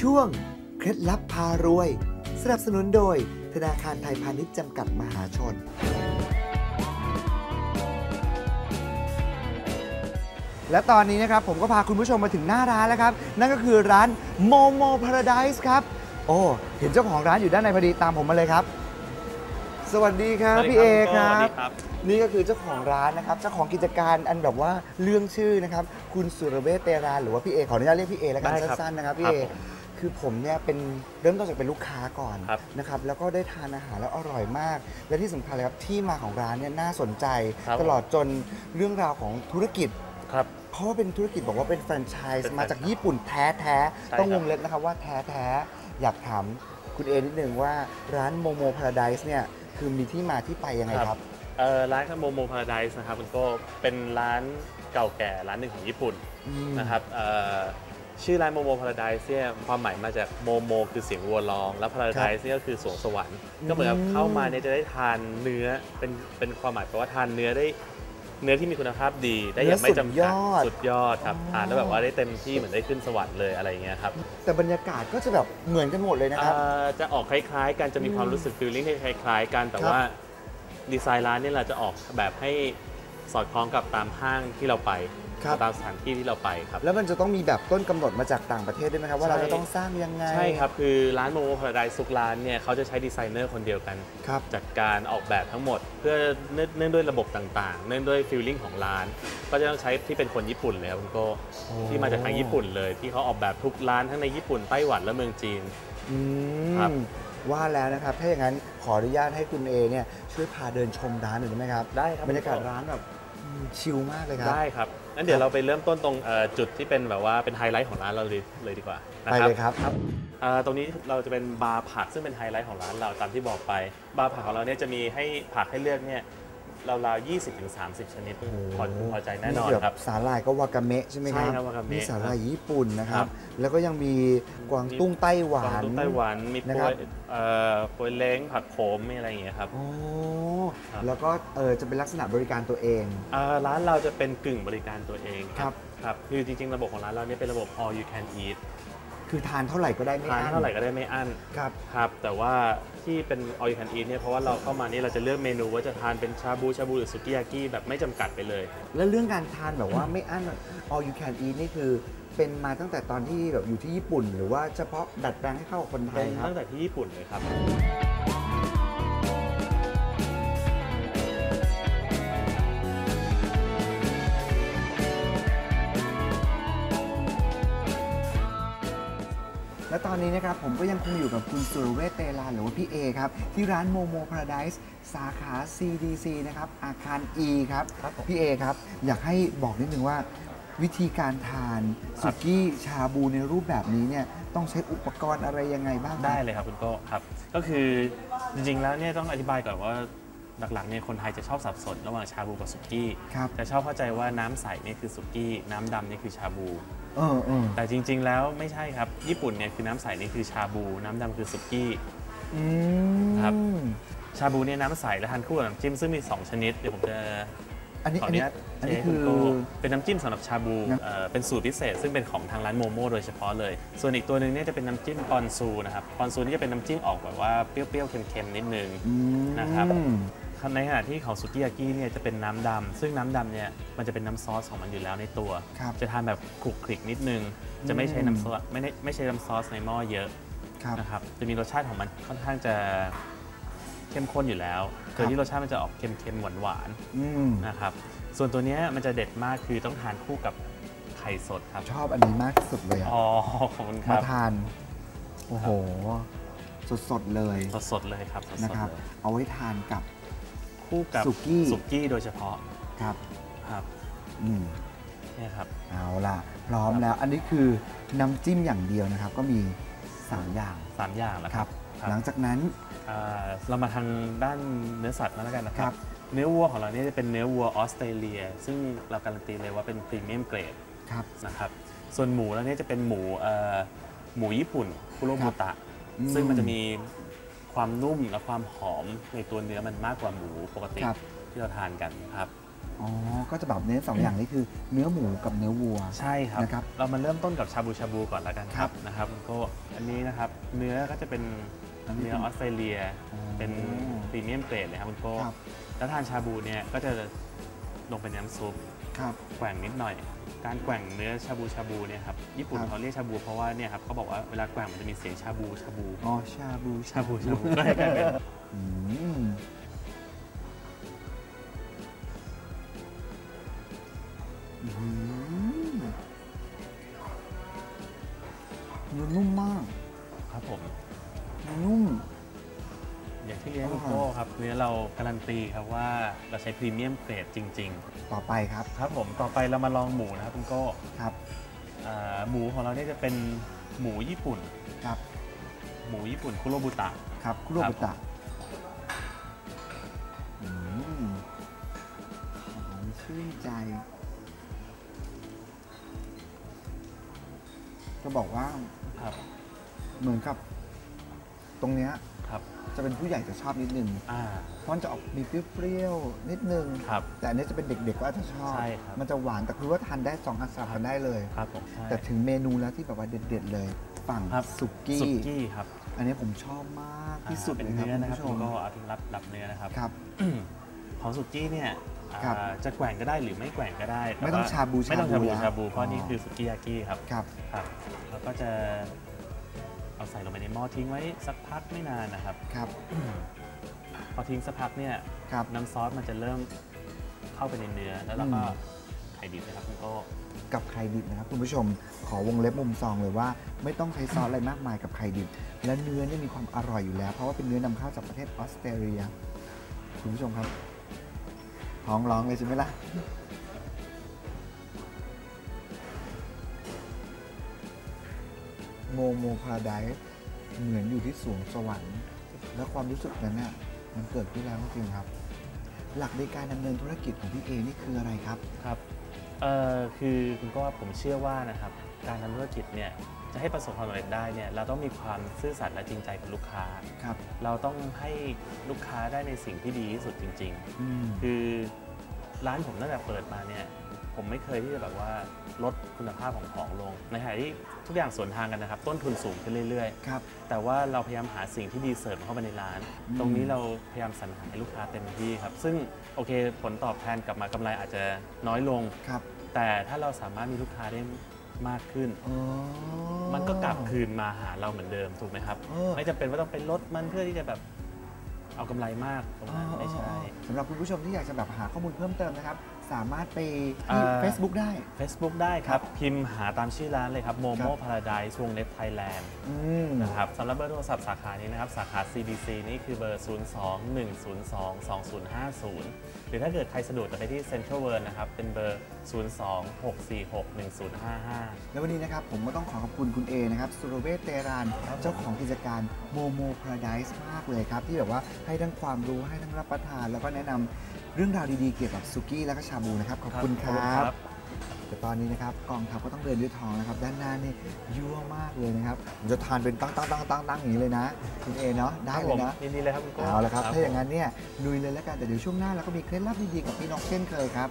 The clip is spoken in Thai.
ช่วง เคล็ดลับพารวย สนับสนุนโดย ธนาคารไทยพาณิชย์จำกัดมหาชน และตอนนี้นะครับผมก็พาคุณผู้ชมมาถึงหน้าร้านแล้วครับ นั่นก็คือร้านโมโมพาราไดส์ครับ โอ้เห็นเจ้าของร้านอยู่ด้านในพอดีตามผมมาเลยครับ สวัสดีครับสวัสดีพี่เอคสรัวัสบ ดีครับ นี่ก็คือเจ้าของร้านนะครับ เจ้าของกิจการอันแบบว่าเรื่องชื่อนะครับ คุณสุรเวชเตราหรือว่าพี่เอขออนุญาตเรียกพี่เอแล้วกันได้ครับสั้นๆนะครับพี่ครับเอผม คือผมเนี่ยเป็นเริ่มต้นจากเป็นลูกค้าก่อนครับนะครับแล้วก็ได้ทานอาหารแล้วอร่อยมาก และที่สำคัญเลยครับที่มาของร้านเนี่ยน่าสนใจ ครับ ตลอดจนเรื่องราวของธุรกิจ ครับ เพราะว่าเป็นธุรกิจบอกว่าเป็นแฟรนไชส์เป็นมาจากญี่ปุ่นแท้แท้ใช่ๆต้องครัวบงเล็บนะครับว่าแท้แท้ๆอยากถามคุณเอนิดนึงว่าร้านโมโมพาราไดส์เนี่ยคือมีที่มาที่ไปยังไงครับเอ่อร้านโมโมพาราไดส์นะครับมันก็เป็นร้านเก่าแก่ร้านหนึ่งของญี่ปุ่นอืม นะครับเอ่อ ชื่อร้านโมโมพาราไดส์เนี่ยความหมายมาจากโมโมคือเสียงวัวร้อง แล้วพาราไดส์เนี่ยก็คือสวงสวรรค์ก็เหมือนกับอืมเข้ามาเนี่ยจะได้ทานเนื้อเป็นเป็นความหมายแปลว่าทานเนื้อได้เนื้อที่มีคุณภาพดีได้อย่างไม่จำกัดสุดยอดครับทานแล้วแบบว่าได้เต็มที่เหมือนได้ขึ้นสวรรค์เลยอะไรอย่างเงี้ยครับแต่บรรยากาศก็จะแบบเหมือนกันหมดเลยนะครับเอ่อจะออกคล้ายๆ กันจะมีความรู้สึกฟีลลิ่งคล้ายๆ กันแต่ครับว่าดีไซน์ร้านเนี่ยเราจะออกแบบให้สอดคล้องกับตามห้างที่เราไป ครับ ตามสถานที่ที่เราไปครับ แล้วมันจะต้องมีแบบต้นกำหนดมาจากต่างประเทศด้วยไหมครับ ว่าใช่เราจะต้องสร้างยังไง ใช่ครับคือร้านโมโมพาราไดซุกร้านเนี่ยเขาจะใช้ดีไซเนอร์คนเดียวกัน ครับ จัดการออกแบบทั้งหมด เพื่อเนื่องเนื่องด้วยระบบต่างๆ เนื่องด้วยฟีลลิ่งของร้าน ก็จะต้องใช้ที่เป็นคนญี่ปุ่นเลยครับคุณโก้โอ้ที่มาจากทางญี่ปุ่นเลย ที่เขาออกแบบทุกร้านทั้งในญี่ปุ่นไต้หวันและเมืองจีนอืครับมว่าแล้วนะครับ ถ้าอย่างนั้นขออนุญาตให้คุณเอเนี่ยช่วยพาเดินชมร้านหน่อยได้ไหมครับ ได้ครับบรรยากาศร้านแบบอืม ชิลมากเลยครับ ได้ครับงั้นเดี๋ยวเราไปเริ่มต้นตรงเอ่อจุดที่เป็นแบบว่าเป็นไฮไลท์ของร้านเราเลยเลยดีกว่านะไปเลยครับเอ่อตรงนี้เราจะเป็นบาร์ผักซึ่งเป็นไฮไลท์ของร้านเราตามที่บอกไป บาร์ผักของเราเนี่ยจะมีให้ผักให้เลือกเนี่ย ราวๆ20-30 ชนิดพอพอใจแน่นอนแบบครับสาหร่ายก็วากาเมะใช่ไหมครับใช่ครับวากาเมะมีสาหร่ายญี่ปุ่นนะครัครับบแล้วก็ยังมีกวางตุ้งไต้หวากวางนตุ้งไต้หวันมีนะปครัวบยเอ่อปวยเล้งผักโขมมีอะไรอย่างเงี้ยครับโอ้ครับแล้วก็เออจะเป็นลักษณะบริการตัวเองเอ่อร้านเราจะเป็นกึ่งบริการตัวเองครับครับคือจริงๆ ระบบของร้านเราเนี่ยเป็นระบบ all you can eat คือทานเท่าไหร่ก็ได้ไม่ทานอั้นเท่าไหร่ก็ได้ไม่อั้นครับครับแต่ว่าที่เป็น all you can eat เนี่ยเพราะว่าเราเข้ามานี่เราจะเลือกเมนูว่าจะทานเป็นชาบูชาบูหรือสุกิยากิแบบไม่จำกัดไปเลย แล้วเรื่องการทานแบบว่าไม่อั้น all you can eat นี่คือเป็นมาตั้งแต่ตอนที่แบบอยู่ที่ญี่ปุ่น หรือว่าเฉพาะดัดแปลงให้เข้ากับคนไทเป็ยนครับตั้งแต่ที่ญี่ปุ่นเลยครับ และตอนนี้นะครับผมก็ยังคงอยู่กับคุณสุรเวชเตลาหรือว่าพี่เอครับที่ร้านโมโมพาราไดส์สาขา CDC นะครับอาคาร E ครับครับผม พี่เอครับ อยากให้บอกนิดนึงว่า วิธีการทานครัสุบกี้ชาบูในรูปแบบนี้เนี่ยต้องใช้อุปกรณ์อะไรยังไงบ้างครับ ได้เลยครับคุณโก้ครับ ก็คือจริงๆแล้วเนี่ยต้องอธิบายก่อนว่าหลักๆเนี่ยคนไทยจะชอบสับสนระหว่างชาบูกับสุกี้ครับ จะชอบเข้าใจว่าน้ำใสนี่คือสุกี้น้ำดำนี่คือชาบู เออเออแต่จริง ๆ แล้วไม่ใช่ครับ ญี่ปุ่นเนี่ยคือน้ำใสนี่คือชาบู น้ำดำคือสุกี้ อืมครับ ชาบูเนี่ยน้ำใสและทานคู่กับน้ำจิ้มซึ่งมี 2 ชนิด เดี๋ยวผมจะอันนี้ขออัอนนุนี้ญาตอันนี้เทคืให้อณโก้เป็นน้ำจิ้มสำหรับชาบูน้ำ เอ่อเป็นสูตรพิเศษ ซึ่งเป็นของทางร้านโมโม่โดยเฉพาะเลย ส่วนอีกตัวหนึ่งเนี่ยจะเป็นน้ำจิ้มปอนซูนะครับปอนซูนี่จะเป็นน้ำจิ้มออกแบบว่าเปรี้ยวๆเค็มๆนิดนึงอืมนะครับ ในขณะที่ของสุกิยากิเนี่ยจะเป็นน้ำดำซึ่งน้ำดำเนี่ยมันจะเป็นน้ำซอสของมันอยู่แล้วในตัว ครับจะทานแบบคลุกคลิกนิดนึง จะไม่ใช้อืมน้ำซอสไม่ได้ไม่ใช้น้ำซอสในหม้อเยอะครับ นะครับจะมีรสชาติของมันค่อนข้างจะเข้มข้นอยู่แล้วคโดรับยที่รสชาติมันจะออกเค็มๆหวานอืมๆนะครับส่วนตัวเนี้ยมันจะเด็ดมากคือต้องทานคู่กับไข่สดครับชอบอันนี้มากที่สุดเลยอะอ๋อขอบคุณคมารับทาน โอ้โห สดๆเลยสดๆเลยครับสดๆนะครับเลยเอาไว้ทานกับ คู่กับสุกี้สุกี้โดยเฉพาะครับครับอืมเนี่ยครับ เอาล่ะ พร้อมแล้ว อันนี้คือน้ำจิ้มอย่างเดียวนะครับ ก็มี 3 อย่างสามอย่างแล้วคครัรับบ หลังจากนั้น อ่าเรามาทางด้านเนื้อสัตว์มาแล้วกันนะคครัรับ บ เนื้อวัวของเราเนี่ยจะเป็นเนื้อวัวออสเตรเลีย ซึ่งเราการันตีเลยว่าเป็นพรีเมียมเกรดครับ นะครับส่วนหมูแล้วเนี่ยจะเป็นหมูเอ่อหมูญี่ปุ่นคุโรบุตะ อืมซึ่งมันจะมี ความนุ่มและความหอมในตัวเนื้อมันมากกว่าหมูปกติครับ ที่เราทานกันครับ อ๋อ ก็จะแบบเน้นสองอย่างนี้คือเนื้อหมูกับเนื้อวัว ใช่ครับ นะครับเรามาเริ่มต้นกับชาบูชาบูก่อนแล้วกันคครัรับบนะครับคุณโก็อันนี้นะครับเนื้อก็จะเป็นอันนี้เนื้อออสเตรเลีย อ๋อเป็นพรีเมียมเกรดเลยครับคุณโก้ครับ แล้วทานชาบูเนี่ยก็จะ ลงเป็นน้ำซุปครับ แกว่งนิดหน่อย การแกว่งเนื้อชาบูชาบูเนี่ยครับญี่ปุ่นครับ เขาเรียกชาบูเพราะว่าเนี่ยครับเขาบอกว่าเวลาแกว่งมันจะมีเสียงชาบูชาบูอ๋อชาบูชาบูชาบูก็เลยกลายเป็นอืมอื้อหือเนื้อนุ่มมาก ครับผมเนื้อนุ่ม อย่างที่เรียนอ๋อคุณโก้ครับเนื้อเราการันตีครับว่าเราใช้พรีเมียมเกรดจริง ต่อไปครับ ๆ ครับผมต่อไปเรามาลองหมูนะครับคุณโก้ครับ อ่าหมูของเราเนี่ยจะเป็นหมูญี่ปุ่น ครับ หมูญี่ปุ่นคุโรบุตะ ครับคุโรบุตะอืมหอมชื่นใจ จะบอกว่าครับ เหมือนกับ ตรงเนี้ย ครับจะเป็นผู้ใหญ่จะชอบนิดนึงอ่าเพราะมันจะออกมีเปรี้ยวๆนิดนึงครับแต่อันนี้จะเป็นเด็กๆก็อาจจะชอบ ใช่ครับมันจะหวานแต่คือว่าทานได้สองอันสลับกันได้เลย ครับผมใช่แต่ถึงเมนูแล้วที่แบบว่าเด็ดๆเลยฝั่งครับสุกี้ สุกี้ครับอันนี้ผมชอบมากที่สุดอ่าเลเป็นยครับเนื้อคุณนะครับผู้ชมคุณก็เอาถึงรับดับเนื้อนะครับ ครับ ของสุกี้เนี่ยอ่าครับจะแกว่งก็ได้หรือไม่แกว่งก็ได้แต่ไม่ต้องว่ชาบูไม่ต้องชาบูชาบูแล้วชาบู เพราะอ๋อนี่คือสุกี้ยากิครับครับ ครับ แล้วก็จะ เอาใส่ลงไปในหม้อทิ้งไว้สักพักไม่นานนะครับ ครับ พอทิ้งสักพักเนี่ยครับ น้ำซอสมันจะเริ่มเข้าไปในเนื้อ แล้วเราก็อืม ไข่ดิบนะครับคุณโก้กับไข่ดิบนะครับคุณผู้ชมขอวงเล็บมุมซองเลยว่า ไม่ต้องใช้ซอสอะไรมากมายกับไข่ดิบ และเนื้อเนี่ยมีความอร่อยอยู่แล้ว เพราะว่าเป็นเนื้อนำเข้าจากประเทศออสเตรเลีย คุณผู้ชมครับท้องร้องเลยใช่ไหมล่ะ โมโมพาราไดซ์เหมือนอยู่ที่สวงสวรรค์ และความรู้สึกนั้นน่ะมันเกิดขึ้นแล้วจริงๆครับ หลักในการดำเนินธุรกิจของพี่เอนี่คืออะไรครับครับเอ่อคือคุณโก้ผมเชื่อว่านะครับการทำธุรกิจเนี่ยจะให้ประสบความสำเร็จได้เนี่ยเราต้องมีความซื่อสัตย์และจริงใจกับลูกค้าครับเราต้องให้ลูกค้าได้ในสิ่งที่ดีที่สุดจริงอืมๆคือร้านผมตั้งแต่เปิดมาเนี่ย ผมไม่เคยที่จะแบบว่าลดคุณภาพของของลงในขณะที่ทุกอย่างสวนทางกันนะครับ ต้นทุนสูงขึ้นเรื่อยครับๆแต่ว่าเราพยายามหาสิ่งที่ดีเสริมเข้ามาในร้านอืมตรงนี้เราพยายามสรรหาให้ลูกค้าเต็มที่ครับ ซึ่งโอเคผลตอบแทนกลับมากำไรอาจจะน้อยลง ครับ แต่ถ้าเราสามารถมีลูกค้าได้มากขึ้นอ๋อมันก็กลับคืนมาหาเราเหมือนเดิมถูกไหมครับเออไม่จำเป็นว่าต้องไปลดมันเพื่อที่จะแบบเอากำไรมากตรงนั้นไม่ใช่สำหรับคุณผู้ชมที่อยากจะแบบหาข้อมูลเพิ่มเติมนะครับ สามารถไปที่อ่า Facebook ได้ Facebook ได้ครับ พิมพ์หาตามชื่อร้านเลยครับค Momo รับ Paradise วงเล็บ Thailand อืม นะครับสำหรับเบอร์โทรศัพท์สาขานี้นะครับ สาขา CBC นี่คือเบอร์ 02-102-2050 หรือถ้าเกิดใครสะดวกจะไปที่ Central World นะครับ เป็นเบอร์ 02-646-1055 แล้ววันนี้นะครับผมก็ต้องขอขอบคุณคุณเอนะครับสุรเวชเตรานเจ้าของกิจการโมโมพาราไดซ์มากเลยครับ ที่แบบว่าให้ทั้งความรู้ให้ทั้งรับประทาน แล้วก็แนะนำ เรื่องราวดีๆเกี่ยวกับสุกี้และก็ชาบูนะครับขอบคุณคขอบคุณรัครับบแต่ตอนนี้นะครับกองทัพก็ต้องเดินด้วยท้องนะครับ ด้านหน้านี่ยั่วมากเลยนะครับผมจะทานเป็นตั้งตั้งตั้งตั้งตั้งอย่างนี้เลยนะคุณเอเนาะได้เลยนะยินดีเลยครับคุณโก้เอาละครับถ้าอย่างผมนั้นเนี่ยลุยเลยแล้วกันแต่เดี๋ยวช่วงหน้าเราก็มีเคล็ดลับดีๆกับพี่นกเช่นเคยครับ